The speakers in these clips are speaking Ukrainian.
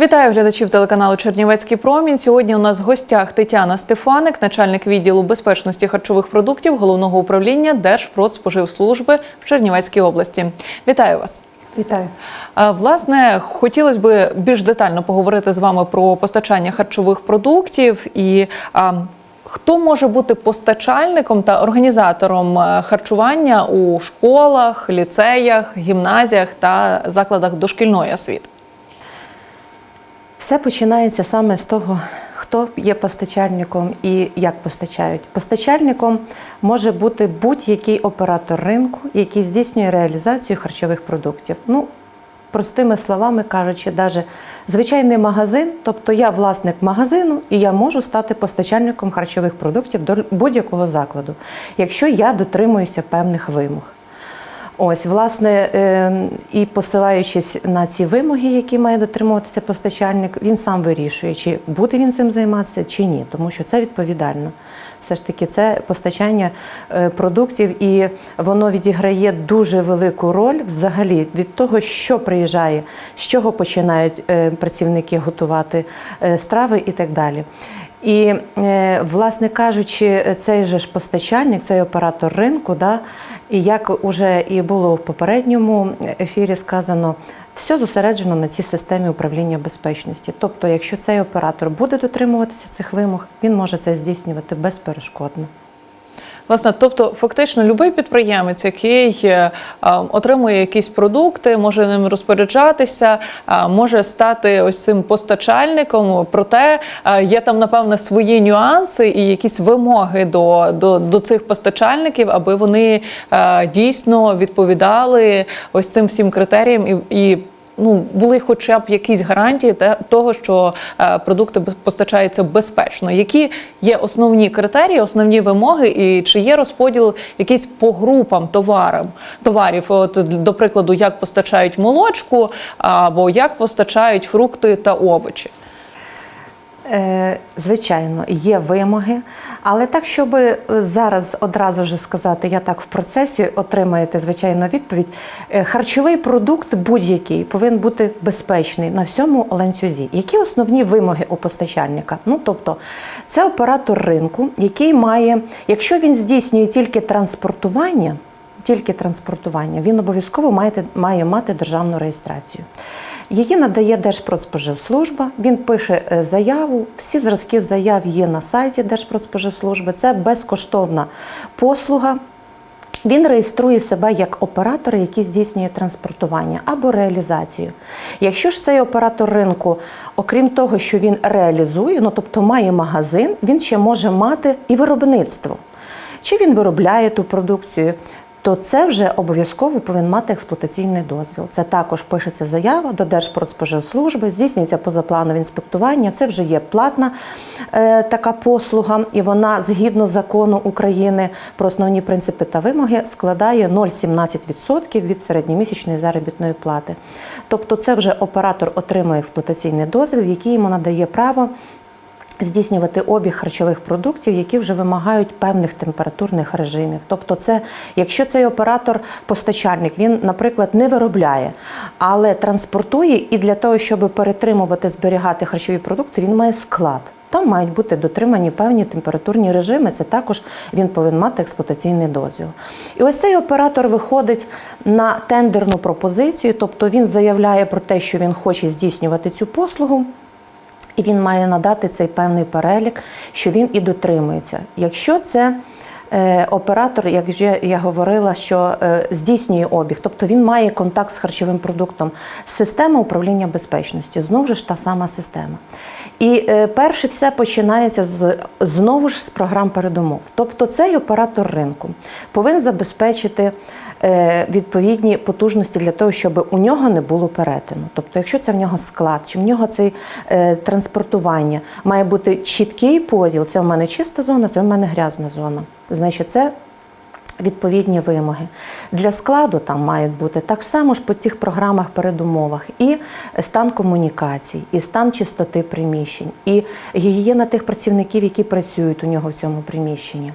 Вітаю глядачів телеканалу Чернівецький промінь. Сьогодні у нас в гостях Тетяна Стефаник, начальник відділу безпечності харчових продуктів головного управління Держпродспоживслужби в Чернівецькій області. Вітаю вас. Вітаю. Власне, хотілося б більш детально поговорити з вами про постачання харчових продуктів і а, хто може бути постачальником та організатором е, харчування у школах, ліцеях, гімназіях та закладах дошкільної освіти. Все починається саме з того, хто є постачальником і як постачають. Постачальником може бути будь-який оператор ринку, який здійснює реалізацію харчових продуктів. Ну, простими словами кажучи, навіть звичайний магазин, тобто я власник магазину і я можу стати постачальником харчових продуктів до будь-якого закладу, якщо я дотримуюся певних вимог. Ось, власне, е, і посилаючись на ці вимоги, які має дотримуватися постачальник, він сам вирішує, чи буде він цим займатися, чи ні, тому що це відповідально. Все ж таки, це постачання е, продуктів, і воно відіграє дуже велику роль взагалі від того, що приїжджає, з чого починають е, працівники готувати е, страви і так далі. І, власне кажучи, цей же ж постачальник, цей оператор ринку, да, і як уже і було в попередньому ефірі сказано, все зосереджено на цій системі управління безпечності. Тобто, якщо цей оператор буде дотримуватися цих вимог, він може це здійснювати безперешкодно. Власне, тобто, фактично, будь-який підприємець, який е, отримує якісь продукти, може ним розпоряджатися, а, може стати ось цим постачальником. Проте е, є там, напевне, свої нюанси і якісь вимоги до, до, до цих постачальників, аби вони е, дійсно відповідали ось цим всім критеріям і. і Ну, були хоча б якісь гарантії того, що е, продукти постачаються безпечно. Які є основні критерії, основні вимоги, і чи є розподіл якийсь по групам товарам, товарів? От, до прикладу, як постачають молочку або як постачають фрукти та овочі? Е, Звичайно, є вимоги, але так, щоб е, зараз одразу ж сказати, я так в процесі отримаєте звичайно відповідь. е, Харчовий продукт будь-який повинен бути безпечний на всьому ланцюзі. Які основні вимоги у постачальника? Ну тобто, це оператор ринку, який має, якщо він здійснює тільки транспортування, тільки транспортування, він обов'язково має, має мати державну реєстрацію. Її надає Держпродспоживслужба. Він пише е, заяву. Всі зразки заяв є на сайті Держпродспоживслужби. Це безкоштовна послуга. Він реєструє себе як оператор, який здійснює транспортування або реалізацію. Якщо ж цей оператор ринку, окрім того, що він реалізує, ну тобто має магазин, він ще може мати і виробництво. Чи він виробляє ту продукцію, то це вже обов'язково повинен мати експлуатаційний дозвіл. Це також пишеться заява до Держпродспоживслужби, здійснюється позапланове інспектування. Це вже є платна е, така послуга, і вона згідно закону України про основні принципи та вимоги складає 0,17% від середньомісячної заробітної плати. Тобто, це вже оператор отримує експлуатаційний дозвіл, який йому надає право здійснювати обіг харчових продуктів, які вже вимагають певних температурних режимів. Тобто, це якщо цей оператор постачальник, він, наприклад, не виробляє, але транспортує, і для того, щоб перетримувати, зберігати харчові продукти, він має склад. Там мають бути дотримані певні температурні режими. Це також він повинен мати експлуатаційний дозвіл. І ось цей оператор виходить на тендерну пропозицію, тобто він заявляє про те, що він хоче здійснювати цю послугу. І він має надати цей певний перелік, що він і дотримується. Якщо це е, оператор, як вже я говорила, що е, здійснює обіг, тобто він має контакт з харчовим продуктом, система управління безпечності, знову ж та сама система. І е, перше все починається з знову ж з програм передумов. Тобто цей оператор ринку повинен забезпечити відповідні потужності для того, щоб у нього не було перетину. Тобто, якщо це в нього склад, чи в нього це е, транспортування, має бути чіткий поділ. Це в мене чиста зона, це в мене грязна зона. Значить, це відповідні вимоги. Для складу там мають бути так само ж по тих програмах передумовах і стан комунікацій, і стан чистоти приміщень, і гігієна тих працівників, які працюють у нього в цьому приміщенні.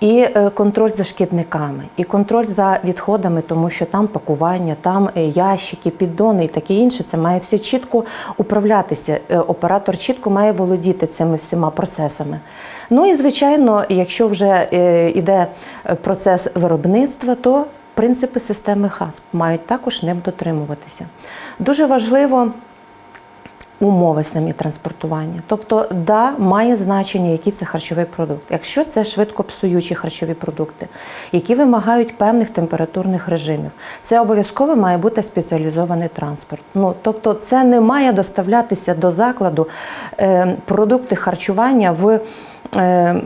І е, контроль за шкідниками, і контроль за відходами, тому що там пакування, там е, ящики, піддони і таке інше. Це має все чітко управлятися. Е, Оператор чітко має володіти цими всіма процесами. Ну і звичайно, якщо вже йде процес виробництва, то принципи системи ХАСП мають також ним дотримуватися. Дуже важливо умови самі транспортування. Тобто, да, має значення, який це харчовий продукт. Якщо це швидко псуючі харчові продукти, які вимагають певних температурних режимів, це обов'язково має бути спеціалізований транспорт. Ну тобто, це не має доставлятися до закладу е, продукти харчування в. Е,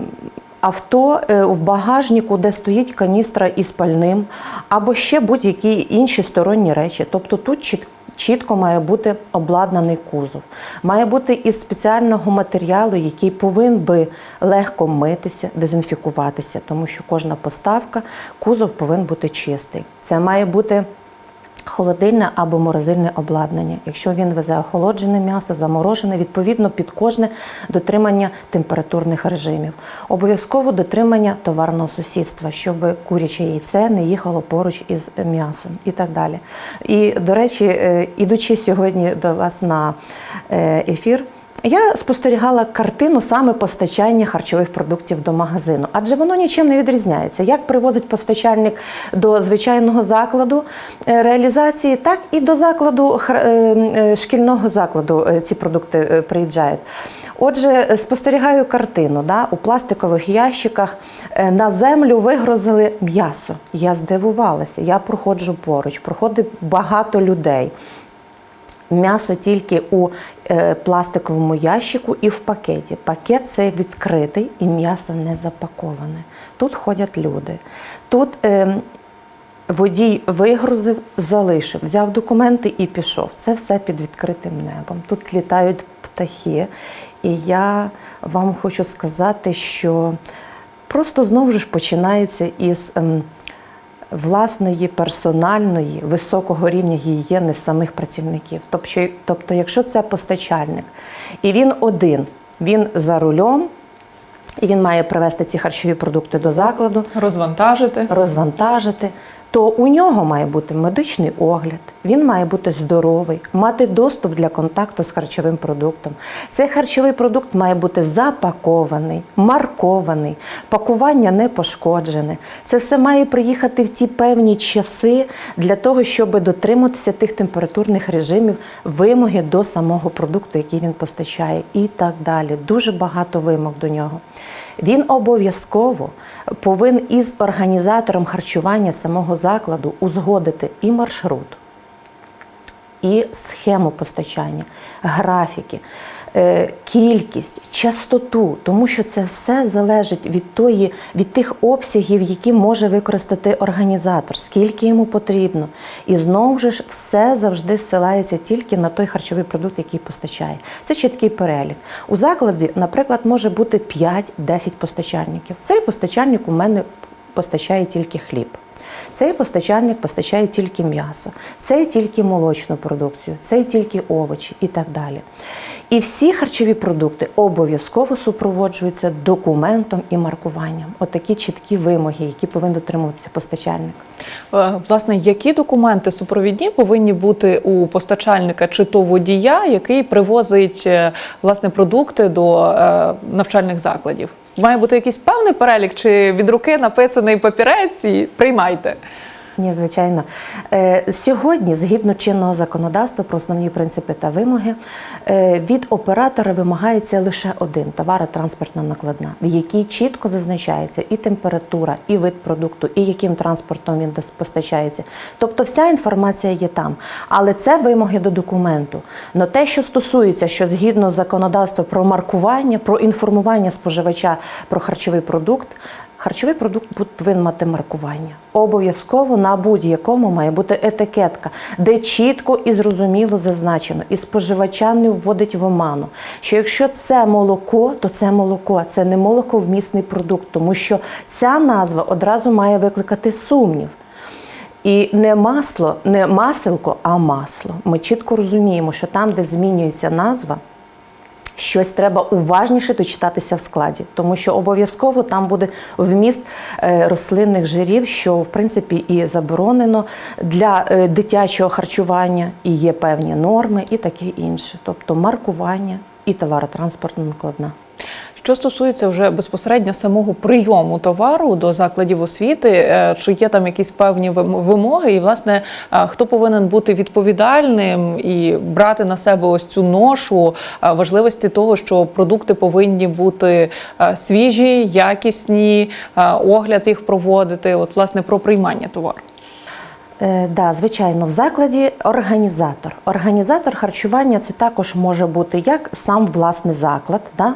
Авто е, в багажнику, де стоїть каністра із пальним, або ще будь-які інші сторонні речі. Тобто тут чіт- чітко має бути обладнаний кузов. Має бути із спеціального матеріалу, який повинен би легко митися, дезінфікуватися, тому що кожна поставка, кузов повинен бути чистий. Це має бути холодильне або морозильне обладнання. Якщо він везе охолоджене м'ясо, заморожене, відповідно під кожне дотримання температурних режимів. Обов'язково дотримання товарного сусідства, щоб куряче яйце не їхало поруч із м'ясом і так далі. І, до речі, е, ідучи сьогодні до вас на е, ефір. Я спостерігала картину саме постачання харчових продуктів до магазину, адже воно нічим не відрізняється. Як привозить постачальник до звичайного закладу е, реалізації, так і до закладу е, е, шкільного закладу ці продукти приїжджають. Отже, спостерігаю картину. Да? У пластикових ящиках на землю вигрозили м'ясо. Я здивувалася. Я проходжу поруч, проходить багато людей. М'ясо тільки у е, пластиковому ящику і в пакеті. Пакет цей відкритий і м'ясо не запаковане. Тут ходять люди. Тут е, водій вигрузив, залишив, взяв документи і пішов. Це все під відкритим небом. Тут літають птахи. І я вам хочу сказати, що просто знову ж починається із. Власної персональної високого рівня гігієни самих працівників. Тобто, тобто, якщо це постачальник, і він один, він за рулем, і він має привезти ці харчові продукти до закладу, Розвантажити. розвантажити, то у нього має бути медичний огляд, він має бути здоровий, мати доступ для контакту з харчовим продуктом. Цей харчовий продукт має бути запакований, маркований, пакування не пошкоджене. Це все має приїхати в ті певні часи для того, щоб дотриматися тих температурних режимів, вимоги до самого продукту, який він постачає, і так далі. Дуже багато вимог до нього. Він обов'язково повинен із організатором харчування самого закладу узгодити і маршрут, і схему постачання, графіки, кількість, частоту, тому що це все залежить від тої, від тих обсягів, які може використати організатор, скільки йому потрібно. І знову ж все завжди зсилається тільки на той харчовий продукт, який постачає. Це чіткий перелік. У закладі, наприклад, може бути 5-10 постачальників. Цей постачальник у мене постачає тільки хліб. Цей постачальник постачає тільки м'ясо, цей тільки молочну продукцію, цей тільки овочі і так далі. І всі харчові продукти обов'язково супроводжуються документом і маркуванням. Отакі чіткі вимоги, які повинен дотримуватися постачальник. Е, Власне, які документи супровідні повинні бути у постачальника чи то водія, який привозить е, власне продукти до е, навчальних закладів? Має бути якийсь певний перелік, чи від руки написаний папірець і приймайте. Ні, звичайно. Е, Сьогодні, згідно чинного законодавства про основні принципи та вимоги, е, від оператора вимагається лише один товаротранспортна накладна, в якій чітко зазначається і температура, і вид продукту, і яким транспортом він постачається. Тобто вся інформація є там. Але це вимоги до документу. Но те, що стосується, що згідно законодавства про маркування, про інформування споживача про харчовий продукт, Харчовий продукт повинен мати маркування. Обов'язково на будь-якому має бути етикетка, де чітко і зрозуміло зазначено, і споживача не вводить в оману. Що якщо це молоко, то це молоко, це не молоковмісний продукт, тому що ця назва одразу має викликати сумнів. І не масло, не маселко, а масло. Ми чітко розуміємо, що там, де змінюється назва, щось треба уважніше дочитатися в складі, тому що обов'язково там буде вміст е, рослинних жирів, що в принципі і заборонено для е, дитячого харчування, і є певні норми, і таке інше, тобто маркування і товаротранспортна накладна. Що стосується вже безпосередньо самого прийому товару до закладів освіти, е, чи є там якісь певні вимоги, і власне е, хто повинен бути відповідальним і брати на себе ось цю ношу е, важливості того, що продукти повинні бути свіжі, якісні, огляд їх проводити, от власне про приймання товару. Да, звичайно, в закладі організатор. Організатор харчування це також може бути як сам власний заклад, да?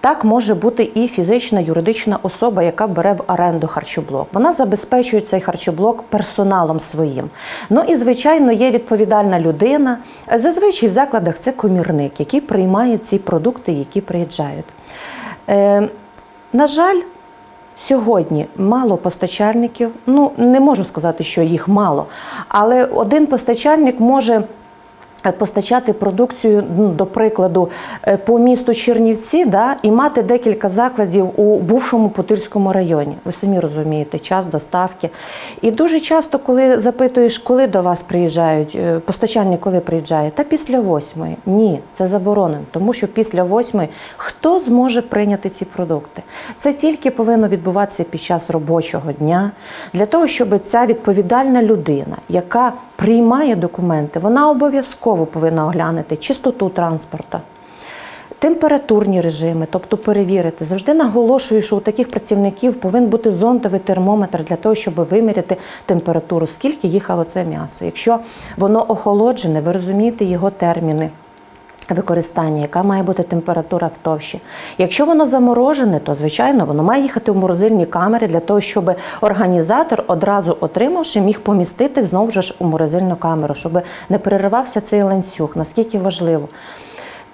Так може бути і фізична юридична особа, яка бере в оренду харчоблок. Вона забезпечує цей харчоблок персоналом своїм. Ну і звичайно є відповідальна людина. Зазвичай в закладах це комірник, який приймає ці продукти, які приїжджають. Е, на жаль, Сьогодні мало постачальників. Ну не можу сказати, що їх мало, але один постачальник може. Е, Постачати продукцію, ну, до прикладу, е, по місту Чернівці, да, і мати декілька закладів у бувшому Путирському районі. Ви самі розумієте, час доставки. І дуже часто, коли запитуєш, коли до вас приїжджають, е, постачальник коли приїжджає, та після восьмої. Ні, це заборонено, тому що після восьмої хто зможе прийняти ці продукти? Це тільки повинно відбуватися під час робочого дня, для того, щоб ця відповідальна людина, яка приймає документи, вона обов'язково повинна оглянути чистоту транспорту. Температурні режими, тобто перевірити. Завжди наголошую, що у таких працівників повинен бути зондовий термометр для того, щоб виміряти температуру, скільки їхало це м'ясо. Якщо воно охолоджене, ви розумієте його терміни. Використання, яка має бути температура в товщі. Якщо воно заморожене, то звичайно воно має їхати в морозильні камери для того, щоб організатор, одразу отримавши, міг помістити знову ж у морозильну камеру, щоб не переривався цей ланцюг, наскільки важливо.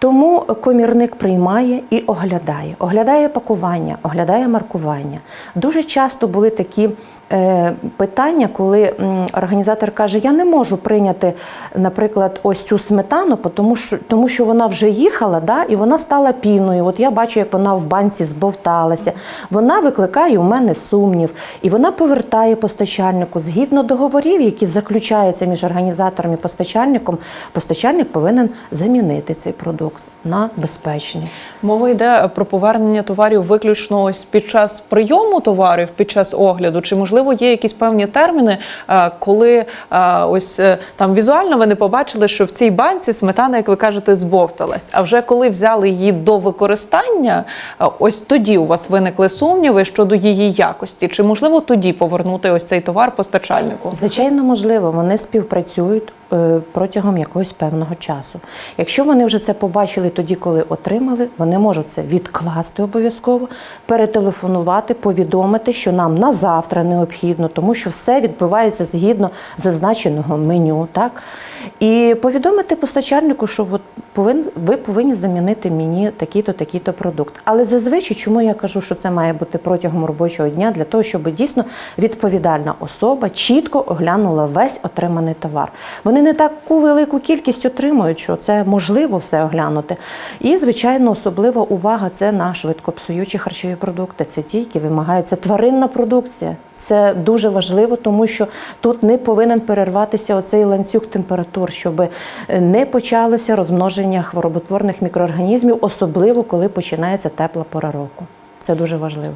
Тому комірник приймає і оглядає. Оглядає пакування, оглядає маркування. Дуже часто були такі е, питання, коли організатор каже: Я не можу прийняти, наприклад, ось цю сметану, тому що, тому що вона вже їхала, да, і вона стала піною. От я бачу, як вона в банці збовталася. Вона викликає у мене сумнів, і вона повертає постачальнику згідно договорів, які заключаються між організатором і постачальником. Постачальник повинен замінити цей продукт продукт. На безпечний. Мова йде про повернення товарів виключно ось під час прийому товарів, під час огляду. Чи можливо є якісь певні терміни, е, коли е, ось е, там візуально ви не побачили, що в цій банці сметана, як ви кажете, збовталась. А вже коли взяли її до використання, ось тоді у вас виникли сумніви щодо її якості. Чи можливо тоді повернути ось цей товар постачальнику? Звичайно, можливо, вони співпрацюють протягом якогось певного часу. Якщо вони вже це побачили тоді, коли отримали, вони можуть це відкласти обов'язково, перетелефонувати, повідомити, що нам на завтра необхідно, тому що все відбувається згідно зазначеного меню. Так? І повідомити постачальнику, що от повин, ви повинні замінити мені такий-то, такий-то продукт. Але зазвичай, чому я кажу, що це має бути протягом робочого дня, для того, щоб дійсно відповідальна особа чітко оглянула весь отриманий товар. Вони не таку велику кількість отримують, що це можливо все оглянути. І, звичайно, особлива увага це на швидкопсуючі харчові продукти. Це ті, які вимагаються тваринна продукція. Це дуже важливо, тому що тут не повинен перерватися оцей ланцюг температур, щоб не почалося розмноження хвороботворних мікроорганізмів, особливо коли починається тепла пора року. Це дуже важливо.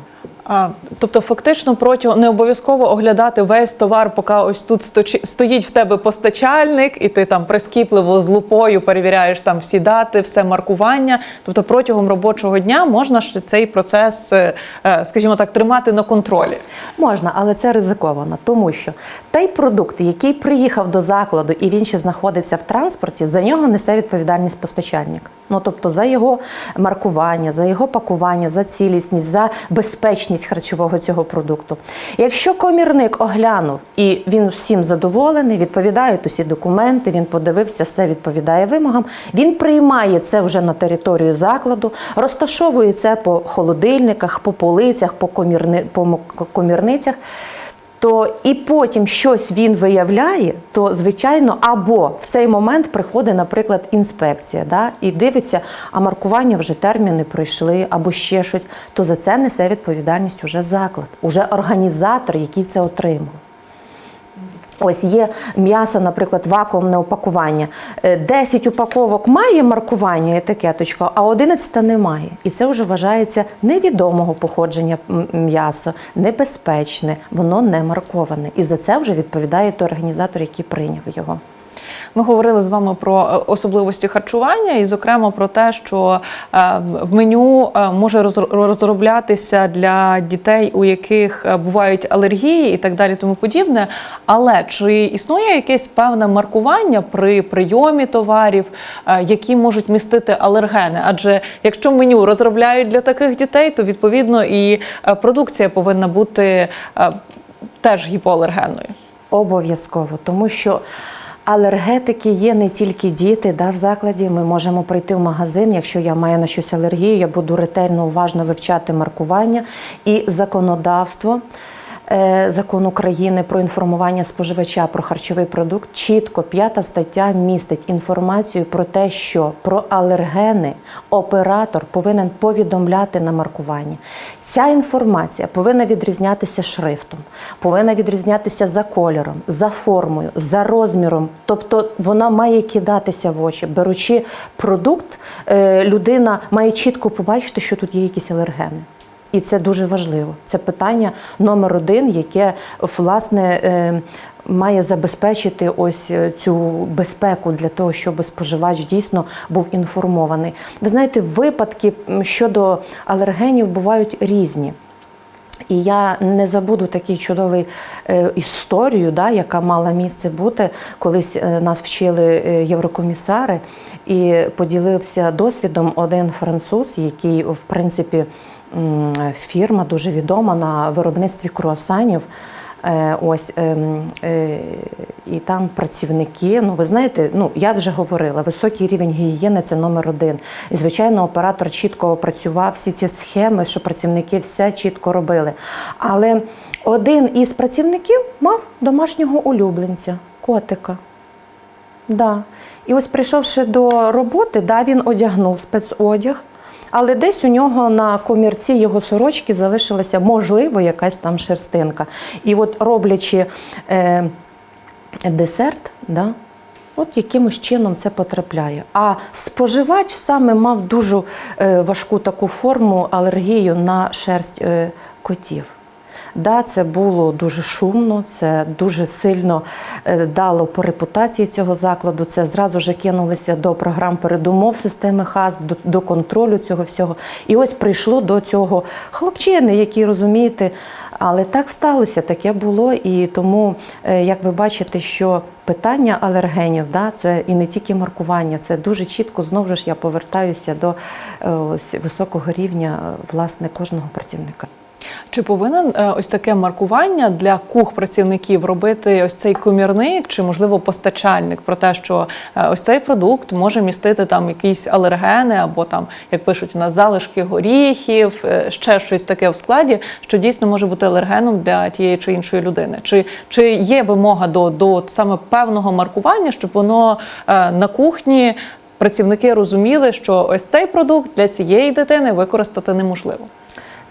А, тобто, фактично, протягом не обов'язково оглядати весь товар, поки ось тут стоїть в тебе постачальник, і ти там прискіпливо з лупою перевіряєш там всі дати, все маркування. Тобто, протягом робочого дня можна ж цей процес, е, е, скажімо так, тримати на контролі. Можна, але це ризиковано, тому що той продукт, який приїхав до закладу і він ще знаходиться в транспорті, за нього несе відповідальність постачальник. Ну тобто за його маркування, за його пакування, за цілісність, за безпечність харчового цього продукту. Якщо комірник оглянув і він всім задоволений, відповідають усі документи, він подивився, все відповідає вимогам. Він приймає це вже на територію закладу, розташовує це по холодильниках, по полицях, по, комірницях. То і потім щось він виявляє, то звичайно, або в цей момент приходить, наприклад, інспекція, да, і дивиться, а маркування вже терміни пройшли, або ще щось, то за це несе відповідальність уже заклад, уже організатор, який це отримав. Ось є м'ясо, наприклад, вакуумне упакування. Е, 10 упаковок має маркування етикеточку, а 11 немає. І це вже вважається невідомого походження м'ясо, небезпечне, воно не марковане. І за це вже відповідає той організатор, який прийняв його. Ми говорили з вами про е, особливості харчування, і, зокрема, про те, що е, в меню е, може розроблятися для дітей, у яких бувають алергії і так далі, тому подібне. Але чи існує якесь певне маркування при прийомі товарів, які можуть містити алергени? Адже якщо меню розробляють для таких дітей, то відповідно і продукція повинна бути теж гіпоалергенною. Обов'язково, тому що алергетики є не тільки діти да, в закладі. Ми можемо прийти в магазин. Якщо я маю на щось алергію, я буду ретельно уважно вивчати маркування і законодавство. е, Закон України про інформування споживача про харчовий продукт чітко п'ята стаття містить інформацію про те, що про алергени оператор повинен повідомляти на маркуванні. Ця інформація повинна відрізнятися шрифтом, повинна відрізнятися за кольором, за формою, за розміром. Тобто вона має кидатися в очі. Беручи продукт, е, людина має чітко побачити, що тут є якісь алергени. І це дуже важливо. Це питання номер один, яке власне е, має забезпечити ось е, цю безпеку для того, щоб споживач дійсно був інформований. Ви знаєте, випадки щодо алергенів бувають різні. І я не забуду такий чудовий е, історію, да, яка мала місце бути. Колись е, нас вчили е, єврокомісари, і поділився досвідом один француз, який, в принципі, фірма дуже відома на виробництві круасанів. Е, Ось ем, е, і там працівники. Ну ви знаєте, ну я вже говорила, високий рівень гігієни це номер один. І звичайно, оператор чітко опрацював всі ці схеми, що працівники все чітко робили. Але один із працівників мав домашнього улюбленця, котика. Да. І ось прийшовши до роботи, да, він одягнув спецодяг, але десь у нього на комірці його сорочки залишилася, можливо, якась там шерстинка. І от роблячи е, десерт, да, от якимось чином це потрапляє. А споживач саме мав дуже е, важку таку форму алергію на шерсть е, котів. Да, це було дуже шумно, це дуже сильно е, дало по репутації цього закладу. Це зразу ж кинулися до програм передумов системи ХАС, до, до контролю цього всього. І ось прийшло до цього хлопчини, які розумієте, але так сталося, таке було. І тому, е, як ви бачите, що питання алергенів, да, це і не тільки маркування, це дуже чітко знову ж я повертаюся до е, ось, високого рівня власне кожного працівника. Чи повинен е, ось таке маркування для кух працівників робити ось цей комірник, чи можливо постачальник про те, що е, ось цей продукт може містити там якісь алергени, або там, як пишуть у нас, залишки горіхів, е, ще щось таке в складі, що дійсно може бути алергеном для тієї чи іншої людини? Чи, чи є вимога до, до саме певного маркування, щоб воно на кухні працівники розуміли, що ось цей продукт для цієї дитини використати неможливо?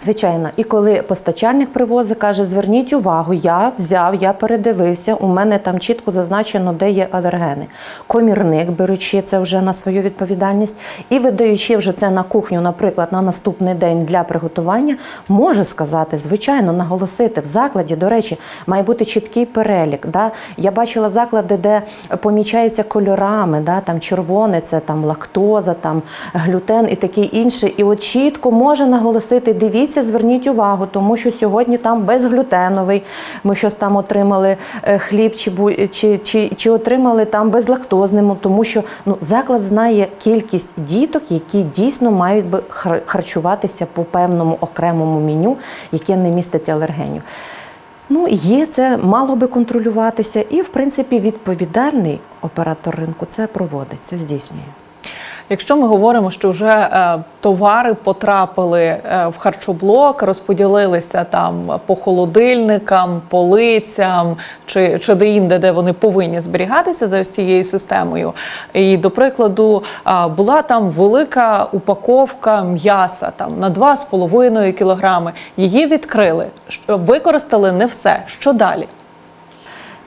Звичайно, і коли постачальник привозить, каже: зверніть увагу, я взяв, я передивився, у мене там чітко зазначено, де є алергени. Комірник, беручи це вже на свою відповідальність і видаючи вже це на кухню, наприклад, на наступний день для приготування, може сказати, звичайно, наголосити в закладі. До речі, має бути чіткий перелік. Да? Я бачила заклади, де помічається кольорами, да? там червоне, це там лактоза, там глютен і таке інше. І от чітко може наголосити, дивіться, зверніть увагу, тому що сьогодні там безглютеновий. Ми щось там отримали е, хліб, чи, чи, чи, чи отримали там безлактозним, тому що ну, заклад знає кількість діток, які дійсно мають би хар- харчуватися по певному окремому меню, яке не містить алергенів. Ну, є це мало би контролюватися, і в принципі відповідальний оператор ринку це проводить, це здійснює. Якщо ми говоримо, що вже е, товари потрапили е, в харчоблок, розподілилися там по холодильникам, полицям чи, чи де-інде, де вони повинні зберігатися за ось цією системою. І до прикладу, а, була там велика упаковка м'яса там на 2,5 кілограми. Її відкрили, використали не все. Що далі?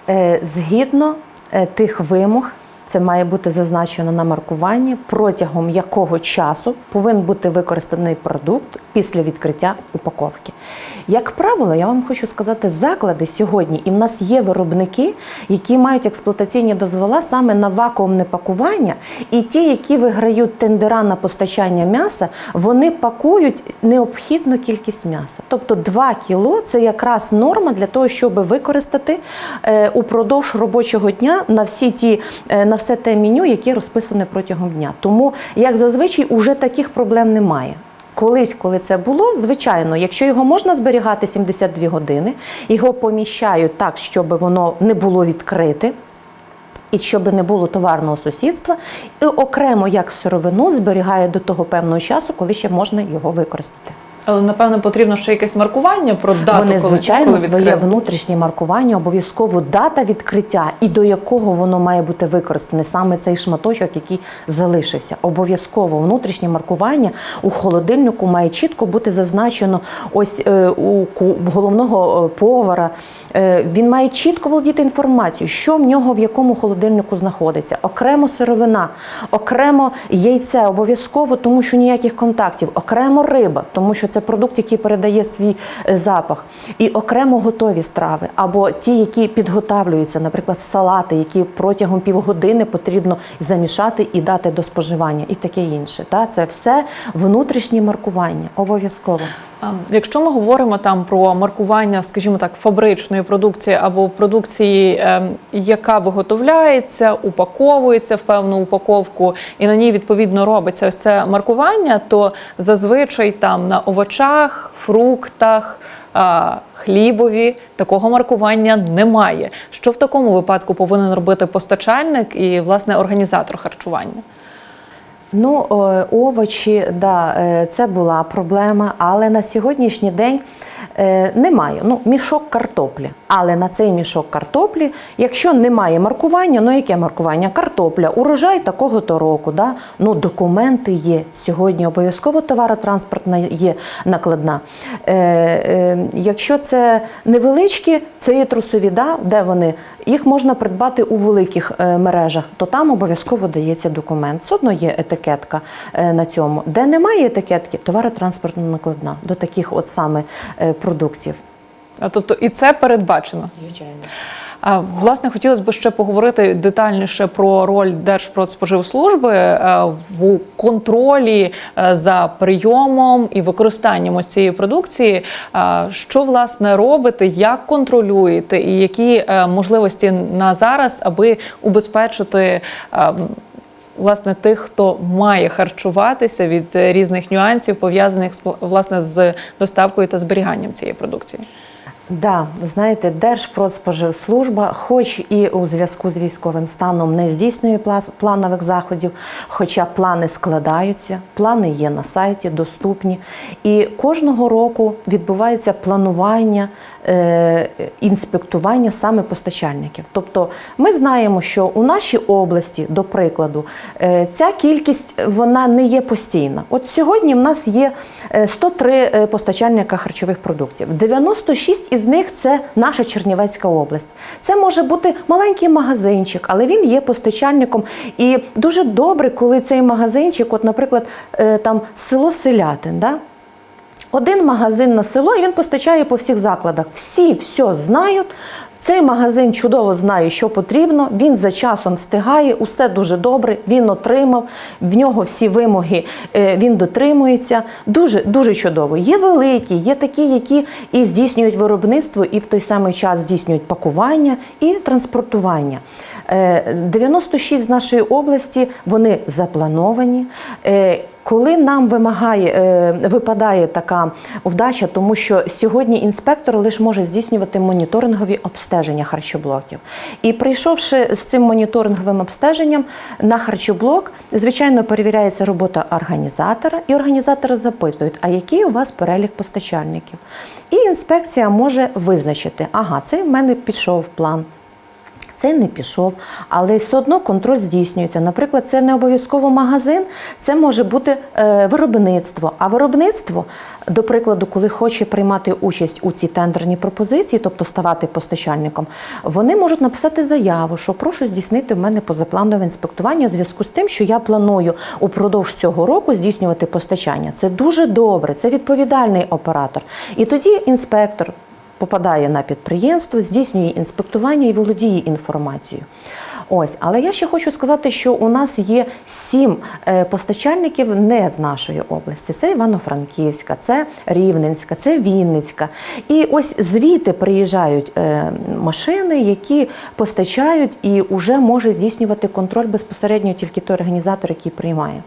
Е, Згідно е, тих вимог, це має бути зазначено на маркуванні, протягом якого часу повинен бути використаний продукт після відкриття упаковки. Як правило, я вам хочу сказати, заклади сьогодні, і в нас є виробники, які мають експлуатаційні дозвола саме на вакуумне пакування, і ті, які виграють тендера на постачання м'яса, вони пакують необхідну кількість м'яса. Тобто 2 кіло це якраз норма для того, щоб використати е, упродовж робочого дня на всі ті е, на все те меню, яке розписане протягом дня. Тому, як зазвичай, уже таких проблем немає. Колись, коли це було, звичайно, якщо його можна зберігати 72 години, його поміщають так, щоб воно не було відкрите. І щоб не було товарного сусідства, і окремо як сировину зберігає до того певного часу, коли ще можна його використати. Але напевно потрібно ще якесь маркування про дату, Вони, коли, звичайно, коли своє внутрішнє маркування, обов'язково дата відкриття і до якого воно має бути використане, саме цей шматочок, який залишився. Обов'язково внутрішнє маркування у холодильнику має чітко бути зазначено ось е, у головного е, повара. Е, він має чітко володіти інформацією, що в нього в якому холодильнику знаходиться. Окремо сировина, окремо яйце, обов'язково, тому що ніяких контактів, окремо риба, тому що це продукт, який передає свій е, запах, і окремо готові страви, або ті, які підготавлюються, наприклад, салати, які протягом півгодини потрібно замішати і дати до споживання, і таке інше. Та це все внутрішнє маркування, обов'язково. А, Якщо ми говоримо там про маркування, скажімо так, фабричної продукції або продукції, ем, яка виготовляється, упаковується в певну упаковку, і на ній відповідно робиться ось це маркування, то зазвичай там на овочах, фруктах. Хлібові такого маркування немає. Що в такому випадку повинен робити постачальник і власне організатор харчування? Ну, е, овочі, да, е, це була проблема, але на сьогоднішній день немає. Ну, мішок картоплі. Але на цей мішок картоплі, якщо немає маркування, ну яке маркування? Картопля, урожай такого-то року. Да? Ну, документи є. Сьогодні обов'язково товаротранспортна є накладна. Е, е, якщо це невеличкі цитрусові, да, де вони, їх можна придбати у великих е, мережах, то там обов'язково дається документ. Все одно є етикетка е, на цьому. Де немає етикетки, товаротранспортна накладна до таких от саме е, продуктів. А тобто і це передбачено. Звичайно. А, Власне, хотілося б ще поговорити детальніше про роль Держпродспоживслужби е, в контролі е, за прийомом і використанням ось цієї продукції. Що власне робите, як контролюєте, і які е, можливості на зараз, аби убезпечити е, власне тих, хто має харчуватися від е, різних нюансів, пов'язаних власне з доставкою та зберіганням цієї продукції? Да, знаєте, Держпродспоживслужба, хоч і у зв'язку з військовим станом не здійснює планових заходів, хоча плани складаються, плани є на сайті, доступні. І кожного року відбувається планування, інспектування саме постачальників. Тобто ми знаємо, що у нашій області, до прикладу, е, ця кількість вона не є постійна. От сьогодні в нас є е, 103 е, постачальника харчових продуктів. 96 із них це наша Чернівецька область. Це може бути маленький магазинчик, але він є постачальником. І дуже добре, коли цей магазинчик, от, наприклад, е, там село Селятин. Да? Один магазин на село, і він постачає по всіх закладах. Всі все знають. Цей магазин чудово знає, що потрібно. Він за часом встигає, усе дуже добре. Він отримав, в нього всі вимоги е, він дотримується. Дуже дуже чудово. Є великі, є такі, які і здійснюють виробництво, і в той самий час здійснюють пакування і транспортування. Е, 96 з нашої області вони заплановані. Е, коли нам вимагає, е, випадає така вдача, тому що сьогодні інспектор лише може здійснювати моніторингові обстеження харчоблоків. І прийшовши з цим моніторинговим обстеженням на харчоблок, звичайно, перевіряється робота організатора, і організатори запитують, а який у вас перелік постачальників? І інспекція може визначити, ага, цей в мене пішов план. Цей не пішов, але все одно контроль здійснюється. Наприклад, це не обов'язково магазин, це може бути е, виробництво. А виробництво, до прикладу, коли хоче приймати участь у цій тендерній пропозиції, тобто ставати постачальником, вони можуть написати заяву, що прошу здійснити в мене позапланове інспектування в зв'язку з тим, що я планую упродовж цього року здійснювати постачання. Це дуже добре, це відповідальний оператор. І тоді інспектор попадає на підприємство, здійснює інспектування і володіє інформацією. Ось, але я ще хочу сказати, що у нас є сім е, постачальників не з нашої області. Це Івано-Франківська, це Рівненська, це Вінницька. І ось звідти приїжджають е, машини, які постачають і вже може здійснювати контроль безпосередньо тільки той організатор, який приймає.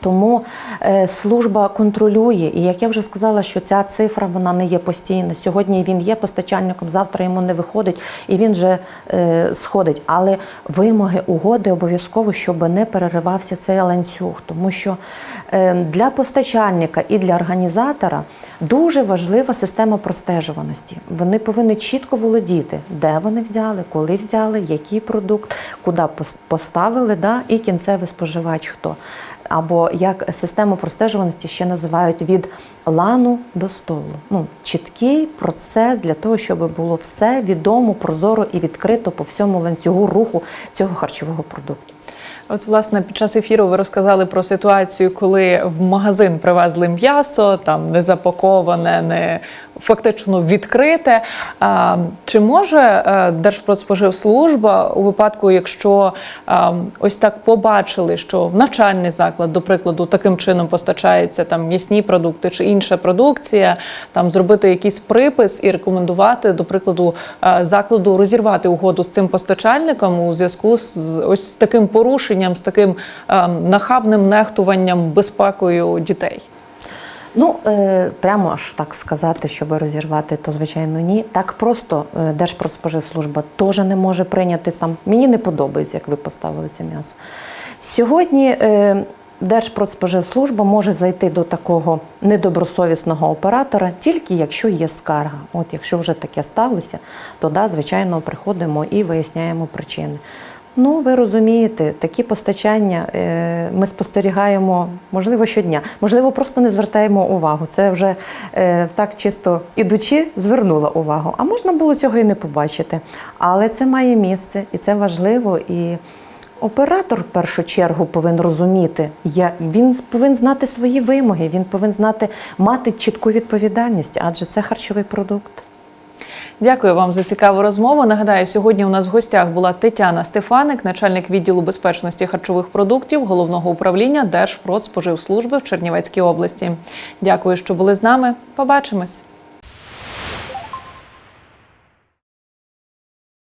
Тому е, служба контролює, і як я вже сказала, що ця цифра вона не є постійна. Сьогодні він є постачальником, завтра йому не виходить і він вже е, сходить. Але вимоги угоди обов'язково, щоб не переривався цей ланцюг, тому що е, для постачальника і для організатора дуже важлива система простежуваності. Вони повинні чітко володіти, де вони взяли, коли взяли, який продукт, куди поставили, да, і кінцевий споживач хто або як систему простежуваності ще називають від лану до столу. Ну, чіткий процес для того, щоб було все відомо, прозоро і відкрито по всьому ланцюгу руху цього харчового продукту. От, власне, під час ефіру ви розказали про ситуацію, коли в магазин привезли м'ясо, там не запаковане, не фактично відкрите. Чи може е, Держпродспоживслужба у випадку, якщо ось так побачили, що навчальний заклад, до прикладу, таким чином постачається там м'ясні продукти чи інша продукція, там зробити якийсь припис і рекомендувати, до прикладу, е, закладу розірвати угоду з цим постачальником у зв'язку з ось з таким порушенням, з таким е, нахабним нехтуванням безпекою дітей? Ну, е, прямо аж так сказати, щоб розірвати, то звичайно ні. Так просто е, Держпродспоживслужба теж не може прийняти там. Мені не подобається, як ви поставили це м'ясо. Сьогодні е, Держпродспоживслужба може зайти до такого недобросовісного оператора тільки якщо є скарга. От якщо вже таке сталося, то да, звичайно, приходимо і виясняємо причини. Ну, ви розумієте, такі постачання е, ми спостерігаємо, можливо, щодня. Можливо, просто не звертаємо увагу. Це вже е, так чисто ідучи, звернула увагу. А можна було цього і не побачити. Але це має місце, і це важливо. І оператор в першу чергу повинен розуміти, я, він повинен знати свої вимоги, він повинен знати, мати чітку відповідальність, адже це харчовий продукт. Дякую вам за цікаву розмову. Нагадаю, сьогодні у нас в гостях була Тетяна Стефаник, начальник відділу безпечності харчових продуктів головного управління Держпродспоживслужби в Чернівецькій області. Дякую, що були з нами. Побачимось.